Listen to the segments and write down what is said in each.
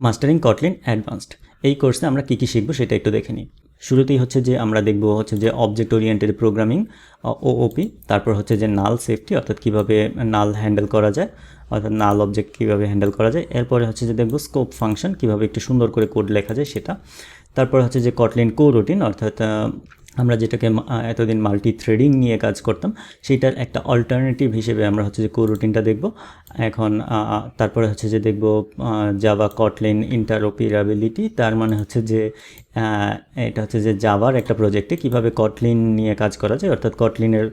Mastering Kotlin advanced এই কোর্সে আমরা কী কী শিখব সেটা একটু দেখে নিই। শুরুতেই হচ্ছে যে আমরা দেখব হচ্ছে যে অবজেক্ট ওরিয়েন্টেড প্রোগ্রামিং ওওপি তারপর হচ্ছে যে নাল সেফটি অর্থাৎ কীভাবে নাল হ্যান্ডেল করা যায়, অর্থাৎ নাল অবজেক্ট কীভাবে হ্যান্ডেল করা যায়। এরপরে হচ্ছে যে দেখব স্কোপ ফাংশন কীভাবে একটু সুন্দর করে কোড লেখা যায় সেটা। তারপর হচ্ছে যে কটলিন কো রুটিন অর্থাৎ আমরা যেটাকে এতদিন মাল্টি থ্রেডিং নিয়ে কাজ করতাম, সেটার একটা অল্টারনেটিভ হিসেবে আমরা হচ্ছে যে কো রুটিনটা দেখব। এখন তারপরে হচ্ছে যে দেখব জাভা কটলিন ইন্টারোপিরাবিলিটি তার মানে হচ্ছে যে এটা হচ্ছে যে জাভার একটা প্রজেক্টে কীভাবে কটলিন নিয়ে কাজ করা যায়, অর্থাৎ কটলিনের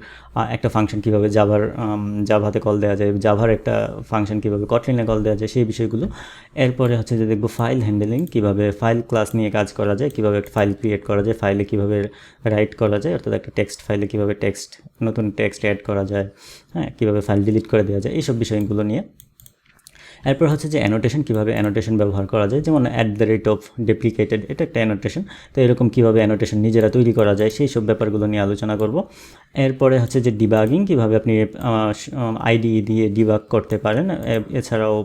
একটা ফাংশন কীভাবে জাভার জাভাতে কল দেওয়া যায় জাভার একটা ফাংশন কীভাবে কটলিনে কল দেওয়া যায়, সেই বিষয়গুলো। এরপরে হচ্ছে যে দেখব ফাইল হ্যান্ডেলিং কীভাবে ফাইল ক্লাস নিয়ে কাজ করা যায়, কীভাবে একটা ফাইল ক্রিয়েট করা যায় ফাইলে কীভাবে রাইট করা যায়, অর্থাৎ একটা টেক্সট ফাইলে কীভাবে টেক্সট নতুন টেক্সট অ্যাড করা যায় হ্যাঁ কীভাবে ফাইল ডিলিট করে দেওয়া যায়, এইসব বিষয়গুলো নিয়ে এরপর হচ্ছে যে অ্যানোটেশন কীভাবে অ্যানোটেশন ব্যবহার করা যায়, যেমন at the rate of deprecated এটা একটা অ্যানোটেশন তো এরকম কীভাবে অ্যানোটেশন নিজেরা তৈরি করা যায়, সেই সব ব্যাপারগুলো নিয়ে আলোচনা করব। এরপরে হচ্ছে যে ডিবাগিং কীভাবে আপনি আইডি দিয়ে ডিবাগ করতে পারেন এছাড়াও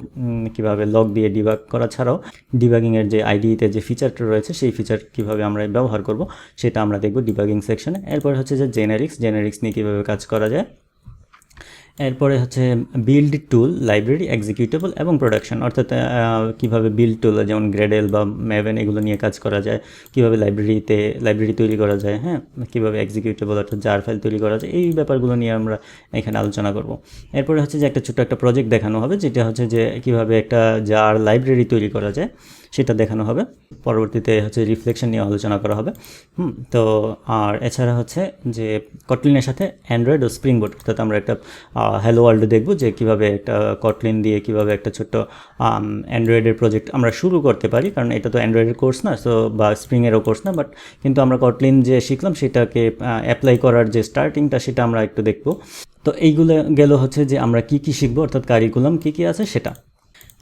কীভাবে লগ দিয়ে ডিবাগ করা ছাড়াও ডিবাগিংয়ের যে আইডিতে যে ফিচারটা রয়েছে, সেই ফিচার কীভাবে আমরা ব্যবহার করব, সেটা আমরা দেখব ডিবাগিং সেকশনে এরপর হচ্ছে যে জেনারিক্স জেনারিক্স নিয়ে কীভাবে কাজ করা যায়। এরপরে হচ্ছে বিল্ড টুল লাইব্রেরি এক্সিকিউটেবল এবং প্রোডাকশন অর্থাৎ কীভাবে বিল্ড টুল যেমন গ্রেডেল বা ম্যাভেন এগুলো নিয়ে কাজ করা যায়, কীভাবে লাইব্রেরিতে লাইব্রেরি তৈরি করা যায় হ্যাঁ? কীভাবে এক্সিকিউটেবল অর্থাৎ জার ফাইল তৈরি করা যায়, এই ব্যাপারগুলো নিয়ে আমরা এখানে আলোচনা করব। এরপরে হচ্ছে যে একটা ছোট্ট একটা প্রজেক্ট দেখানো হবে, যেটা হচ্ছে যে কীভাবে একটা জার লাইব্রেরি তৈরি করা যায়, সেটা দেখানো হবে। পরবর্তীতে হচ্ছে রিফ্লেকশন নিয়ে আলোচনা করা হবে। হুম, তো আর এছাড়া হচ্ছে যে কটলিনের সাথে অ্যান্ড্রয়েড ও স্প্রিং বোর্ড অর্থাৎ আমরা একটা হ্যালো ওয়ার্ল্ড দেখব যে কীভাবে একটা কটলিন দিয়ে কীভাবে একটা ছোট্ট অ্যান্ড্রয়েডের প্রজেক্ট আমরা শুরু করতে পারি। কারণ এটা তো অ্যান্ড্রয়েডের কোর্স না সো বা স্প্রিংয়েরও কোর্স না বাট কিন্তু আমরা কটলিন যে শিখলাম সেটাকে অ্যাপ্লাই করার যে স্টার্টিংটা সেটা আমরা একটু দেখব। তো এইগুলো গেল হচ্ছে যে আমরা কি কি শিখব, অর্থাৎ কারিকুলাম কি কি আছে সেটা।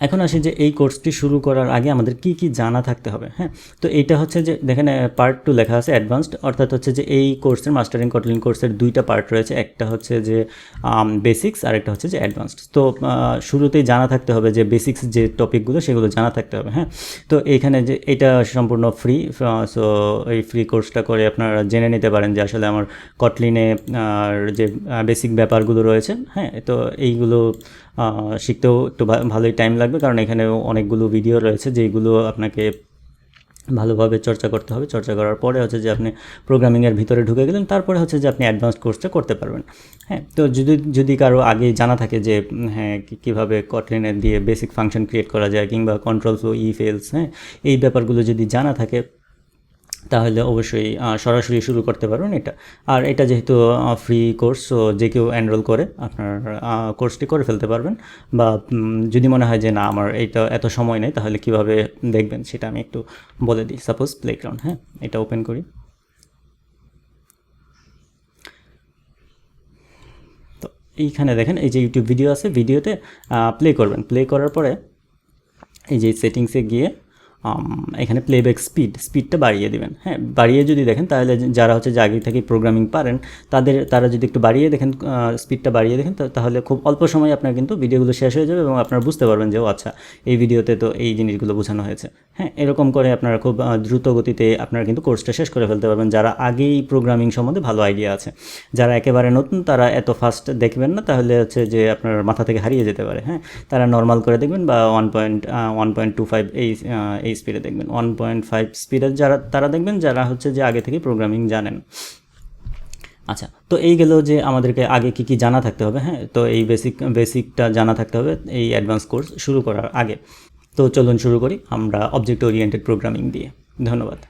এখন আসি যে এই কোর্সটি শুরু করার আগে আমাদের কি কি জানা থাকতে হবে হ্যাঁ? তো এইটা হচ্ছে যে দেখেন পার্ট টু লেখা আছে অ্যাডভান্সড অর্থাৎ হচ্ছে যে এই কোর্সের মাস্টারিং কটলিন কোর্সের দুইটা পার্ট রয়েছে, একটা হচ্ছে যে বেসিক্স আর একটা হচ্ছে যে অ্যাডভান্সড তো শুরুতেই জানা থাকতে হবে যে বেসিক্স যে টপিকগুলো সেগুলো জানা থাকতে হবে হ্যাঁ? তো এইখানে যে এটা সম্পূর্ণ ফ্রি সো এই ফ্রি কোর্সটা করে আপনারা জেনে নিতে পারেন যে আসলে আমার কটলিনে আর যে বেসিক ব্যাপারগুলো রয়েছে হ্যাঁ? তো এইগুলো শিখতেও একটু ভালোই টাইম লাগবে, কারণ এখানেও অনেকগুলো ভিডিও রয়েছে, যেগুলো আপনাকে ভালোভাবে চর্চা করতে হবে। চর্চা করার পরে হচ্ছে যে আপনি প্রোগ্রামিংয়ের ভিতরে ঢুকে গেলেন, তারপরে হচ্ছে যে আপনি অ্যাডভান্স কোর্সটা করতে পারবেন। হ্যাঁ তো যদি যদি কারও আগে জানা থাকে যে হ্যাঁ কীভাবে কটলিনের দিয়ে বেসিক ফাংশন ক্রিয়েট করা যায়, কিংবা কন্ট্রোল ফ্লো ই ফেলস হ্যাঁ এই ব্যাপারগুলো যদি জানা থাকে তাহলে অবশ্যই সরাসরি শুরু করতে পারবেন এটা। আর এটা যেহেতু ফ্রি কোর্স সো যে কেউ এনরোল করে আপনার কোর্সটি করে ফেলতে পারবেন। বা যদি মনে হয় যে না, আমার এইটা এত সময় নেই, তাহলে কীভাবে দেখবেন সেটা আমি একটু বলে দিই। সাপোজ প্লেগ্রাউন্ড হ্যাঁ? এটা ওপেন করি। তো এইখানে দেখেন, এই যে ইউটিউব ভিডিও আছে ভিডিওতে প্লে করবেন। প্লে করার পরে, এই যে সেটিংসে গিয়ে এখানে প্লেব্যাক স্পিড স্পিডটা বাড়িয়ে দিবেন। হ্যাঁ বাড়িয়ে যদি দেখেন, তাহলে যারা হচ্ছে যে আগে থেকে প্রোগ্রামিং পারেন, তাদের, তারা যদি একটু বাড়িয়ে দেখেন স্পিডটা বাড়িয়ে দেখেন তাহলে খুব অল্প সময়ে আপনার কিন্তু ভিডিওগুলো শেষ হয়ে যাবে এবং আপনারা বুঝতে পারবেন যে, ও আচ্ছা এই ভিডিওতে তো এই জিনিসগুলো বোঝানো হয়েছে। হ্যাঁ এরকম করে আপনারা খুব দ্রুত গতিতে আপনারা কিন্তু কোর্সটা শেষ করে ফেলতে পারবেন। যারা আগেই প্রোগ্রামিং সম্বন্ধে ভালো আইডিয়া আছে, যারা একেবারে নতুন, তারা এত ফাস্ট দেখবেন না, তাহলে হচ্ছে যে আপনার মাথা থেকে হারিয়ে যেতে পারে। হ্যাঁ তারা নর্মাল করে দেখবেন বা one point one point two five এই এই স্পিডে দেখবেন ওয়ান পয়েন্ট ফাইভ স্পিডে যারা, তারা দেখবেন যারা হচ্ছে যে আগে থেকে প্রোগ্রামিং জানেন। আচ্ছা তো এই গেল যে আমাদেরকে আগে কি কি জানা থাকতে হবে হ্যাঁ? তো এই বেসিক বেসিকটা জানা থাকতে হবে, এই অ্যাডভান্স কোর্স শুরু করার আগে। তো চলুন শুরু করি, আমরা অবজেক্ট ওরিয়েন্টেড প্রোগ্রামিং দিয়ে। ধন্যবাদ।